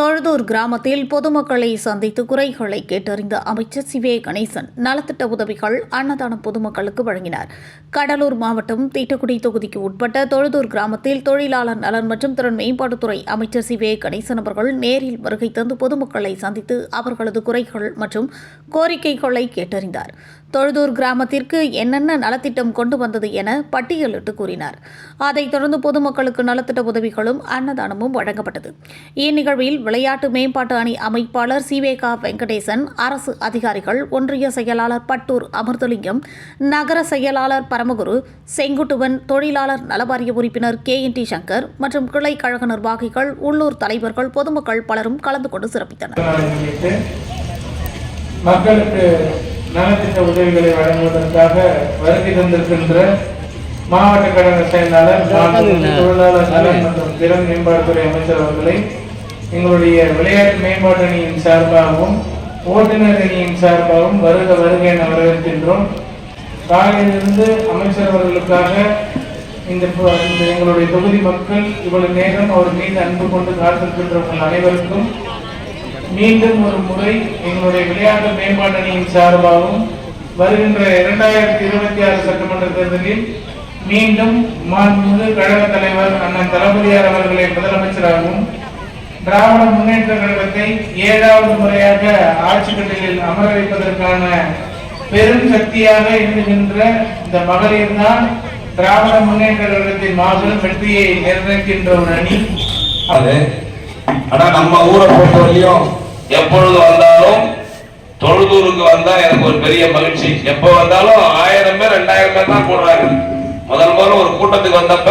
தொழுதூர் கிராமத்தில் பொதுமக்களை சந்தித்து குறைகளை கேட்டறிந்த அமைச்சர் சிவே கணேசன் நலத்திட்ட உதவிகள் அன்னதானம் பொதுமக்களுக்கு வழங்கினார். கடலூர் மாவட்டம் தீட்டக்குடி தொகுதிக்கு உட்பட்ட தொழுதூர் கிராமத்தில் தொழிலாளர் நலன் மற்றும் திறன் மேம்பாட்டுத்துறை அமைச்சர் சிவே கணேசன் அவர்கள் நேரில் வருகை தந்து பொதுமக்களை சந்தித்து அவர்களது குறைகள் மற்றும் கோரிக்கைகளை கேட்டறிந்தார். தொழுதூர் கிராமத்திற்கு என்னென்ன நலத்திட்டம் கொண்டு வந்தது என பட்டியலிட்டு கூறினார். அதைத் தொடர்ந்து பொதுமக்களுக்கு நலத்திட்ட உதவிகளும் அன்னதானமும் வழங்கப்பட்டது. இந்நிகழ்வில் விளையாட்டு மேம்பாட்டு அணி அமைப்பாளர் சிவேகா வெங்கடேசன் அரசு அதிகாரிகள் ஒன்றிய செயலாளர் பட்டூர் அமிர்தலிங்கம் நகர செயலாளர் பரமகுரு செங்குட்டுவன் தொழிலாளர் நலவாரிய உறுப்பினர் கே. என். டி. சங்கர் மற்றும் கிளை கழக நிர்வாகிகள் உள்ளூர் தலைவர்கள் பொதுமக்கள் பலரும் கலந்து கொண்டு சிறப்பித்தனர். மக்களுக்கு நலத்திட்ட உதவிகளை வழங்குவதற்காக வருகை தந்திருக்கின்ற மாவட்ட கழக செயலாளர் தொழிலாளர் நலன் மற்றும் திறன் மேம்பாட்டுத்துறை அமைச்சர் அவர்களை எங்களுடைய விளையாட்டு மேம்பாட்டு அணியின் சார்பாகவும் ஓட்டுநர் அணியின் சார்பாகவும் வருக வருக என வரவேற்கின்றோம். காலையிலிருந்து அமைச்சர் அவர்களுக்காக இந்த இந்த எங்களுடைய தொகுதி மக்கள் இவ்வளவு நேரம் அவர் மீது அன்பு கொண்டு காத்திருக்கின்றவர்கள் அனைவருக்கும் மீண்டும் ஒரு முறை எங்களுடைய விளையாட்டு மேம்பாட்டு அணியின் சார்பாகவும் வருகின்ற இரண்டாயிரத்தி இருபத்தி ஆறு சட்டமன்ற தேர்தலில் மீண்டும் மாண்புமிகு கழக தலைவர் அண்ணன் தளபதியார் அவர்களை முதலமைச்சராகவும் திராவிட முன்னேற்ற கழகத்தை ஏழாவது முறையாக ஆட்சி கட்டிலில் அமர வைப்பதற்கான பெரும் சக்தியாக இருக்கின்ற இந்த மகளிர் தான் திராவிட முன்னேற்ற கழகத்தின் மாபெரும் வெற்றியை நிர்ணயிக்கின்ற ஒரு அணி. அது ஆனா நம்ம ஊரை பொறுத்தவரையும் எப்பொழுது வந்தாலும் தொழுதூருக்கு வந்தா எனக்கு ஒரு பெரிய மகிழ்ச்சி. எப்ப வந்தாலும் ஆயிரம் பேர் ரெண்டாயிரம் பேர் தான் போடுறாங்க. முதல் முதல்ல ஒரு கூட்டத்துக்கு வந்தப்ப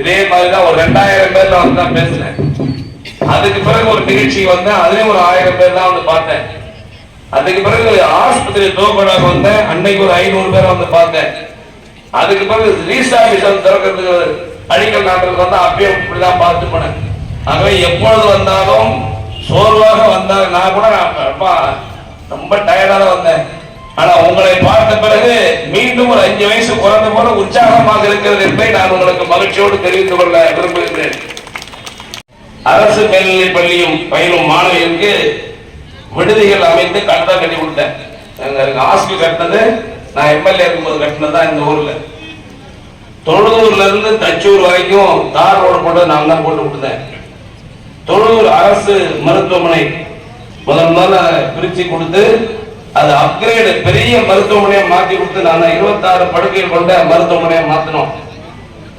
இதே மாதிரிதான் ஒரு ரெண்டாயிரம் பேர் வந்து தான் பேசுறேன் அதுக்கு பிறகு ஒரு நிகழ்ச்சி வந்தேன். அதுலயும் ஒரு ஆயிரம் பேர் தான் வந்து பார்த்தேன். அதுக்கு பிறகு ஆஸ்பத்திரி தோப்படாக வந்தேன். அன்னைக்கு ஒரு ஐநூறு பேர் வந்து பார்த்தேன். அதுக்கு பிறகு ரீஸ்டாபிஷ் திறக்கிறதுக்கு அடிக்கல் நாட்டுக்கு வந்து அப்படியே இப்படிதான் பார்த்து போனேன். ஆகவே எப்பொழுது வந்தாலும் சோர்வாக வந்தால் நான் கூட அப்பா ரொம்ப டயர்டாக வந்தேன். ஆனா உங்களை பார்த்த பிறகு மீண்டும் ஒரு அஞ்சு வயசு குறைந்த போல உற்சாகமாக இருக்கிறது என்பதை நான் உங்களுக்கு மகிழ்ச்சியோடு தெரிவித்துக் கொள்ள விரும்புகிறேன் அரசு மேல்நிலை பள்ளியும் பயிலும் மாணவிகளுக்கு விடுதிகள் அமைத்து கட்டட கட்டி கொடுத்தேன். எங்க ஹாஸ்டல் கட்டினது நான் எம்எல்ஏ இருக்கும்போது கட்டினது தான் இந்த ஊர்ல. தொழுதூர்ல இருந்து தச்சூர் வரைக்கும் தார் ரோடு போட்டு நான் தான் போட்டு கொடுத்தேன். தொழுதூர் அரசு மருத்துவமனை முதல் முதல்ல பிரிச்சு கொடுத்து அது அப்கிரேடு பெரிய மருத்துவமனையை மாற்றி கொடுத்து நான் இருபத்தாறு படுக்கைகள் கொண்ட மருத்துவமனையை மாத்தினோம்.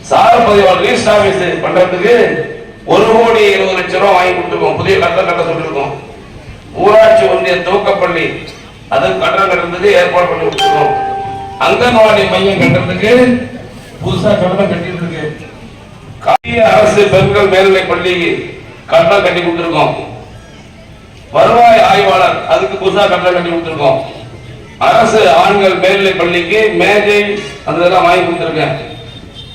சார் பதிவாளர் ரீஸ்ட் ஆபீஸ் பண்றதுக்கு ஒரு கோடி இருபது லட்சம் ரூபாய் வாங்கி கொடுத்துருக்கோம். புதிய கட்டணம் கட்ட சொல்லியிருக்கோம். ஊராட்சி ஒன்றிய துவக்கப்பள்ளி அது கட்டணம் கட்டுறதுக்கு ஏற்பாடு பண்ணி கொடுத்துருக்கோம். அங்கன்வாடி மையம் கட்டுறதுக்கு புதுசா கட்டணம் கட்டிட்டு இருக்கு காவிய அரசு பெண்கள் மேல்நிலை பள்ளிக்கு கட்டணம் கட்டி கொடுத்துருக்கோம். வருவாய் ஆய்வாளர் அதுக்கு புதுசாக கட்டணம் கட்டி கொடுத்துருக்கோம். அரசு ஆண்கள் மேல்நிலை பள்ளிக்கு மேஜை அந்த இதெல்லாம் வாங்கி கொடுத்துருக்கேன்.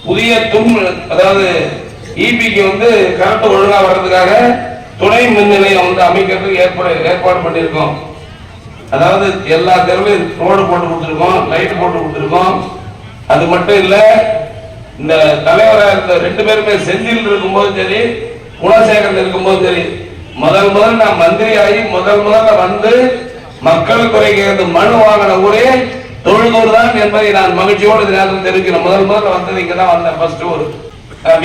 புதிய தும் அதாவது இபிக்கு வந்து கரண்ட் ஒழுங்கா வர்றதுக்காக துணை மின் நிலையம் வந்து அமைக்கிறதுக்கு ஏற்பாடு ஏற்பாடு பண்ணியிருக்கோம். அதாவது எல்லா தெருவிலும் ரோடு போட்டு கொடுத்துருக்கோம் லைட் போட்டு கொடுத்துருக்கோம். அது மட்டும் இல்ல இந்த தலைவராக இருந்த ரெண்டு பேருமே செந்தில் இருக்கும்போது சரி குணசேகரன் இருக்கும்போது சரி முதல் முதல் நான் மந்திரி ஆகி முதல் முதல்ல வந்து மக்கள் குறை கேட்கறது மனு வாங்கின ஊரே தொழுதூர் தான் என்பதை நான் மகிழ்ச்சியோடு இந்த நேரத்தில் தெரிவிக்கிறேன். முதல் முதல்ல வந்தது இங்கே தான் வந்தேன் ஃபர்ஸ்ட் ஊர்.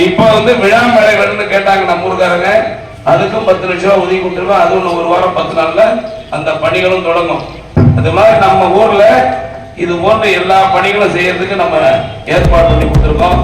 இப்ப வந்து விழா மேடை வேணும்னு கேட்டாங்க நம்ம ஊருக்காரங்க. அதுக்கும் பத்து லட்சம் ரூபாய் ஒதுக்கி கொடுத்துருவோம் அது ஒன்று ஒரு வாரம் பத்து நாள்ல அந்த பணிகளும் தொடங்கும். அது மாதிரி நம்ம ஊர்ல இது போன்ற எல்லா பணிகளும் செய்யறதுக்கு நம்ம ஏற்பாடு பண்ணி கொடுத்துருக்கோம்.